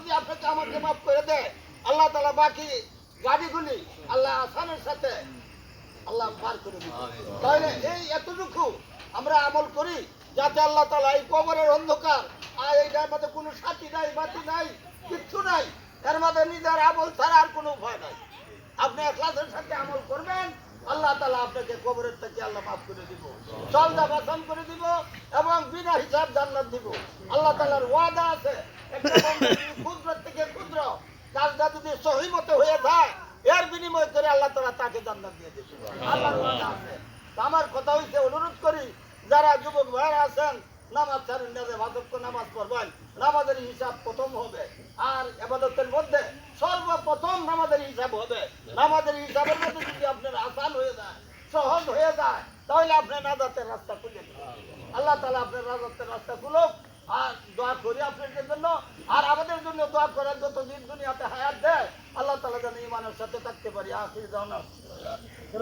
যদি আপনাকে আমাকে মাফ করে দেয় আল্লাহ তালা বাকি গাড়িগুলি আল্লাহ আসানের সাথে আল্লাহ পার করে তাহলে এই এতটুকু আমরা আমল করি যাতে আল্লাহ তালা এই কবরের অন্ধকার আর এইটার মধ্যে কোনো সাথী নাই বাতি নাই কিচ্ছু নাই এর মধ্যে নিজের আমল ছাড়া আর কোনো উপায় নাই। আপনি একলাসের সাথে আমল করবেন আল্লাহ তালা আপনাকে কবরের থেকে আল্লাহ মাফ করে দিব। চলদা বাসন করে দিব এবং বিনা হিসাব জান্নাত দিব। আল্লাহ তালার ওয়াদা আছে। আল্লাহ আর এবাদতের সর্বপ্রথম নামাজের হিসাব হবে। নামাজের হিসাবের মধ্যে যদি আপনার আসান হয়ে যায়, সহজ হয়ে যায়, তাহলে আপনার নাজাতের রাস্তা খুলে আল্লাহ তালা আপনার নাজাতের রাস্তা খুলুক। আর করি আপনাদের জন্য, আর আমাদের জন্য দোয়া করার যতদিন দুনিয়াতে হায়াত দেয়, আল্লাহ তালা যেন ইমানের সাথে থাকতে পারি। আখির জানা